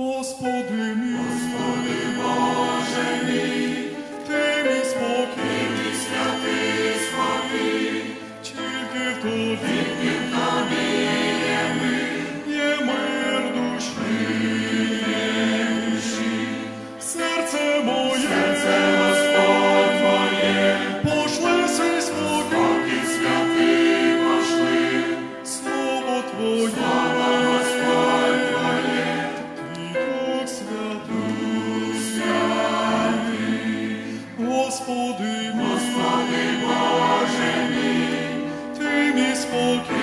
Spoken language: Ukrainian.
Господи мій, Господи Боже мій. forgive.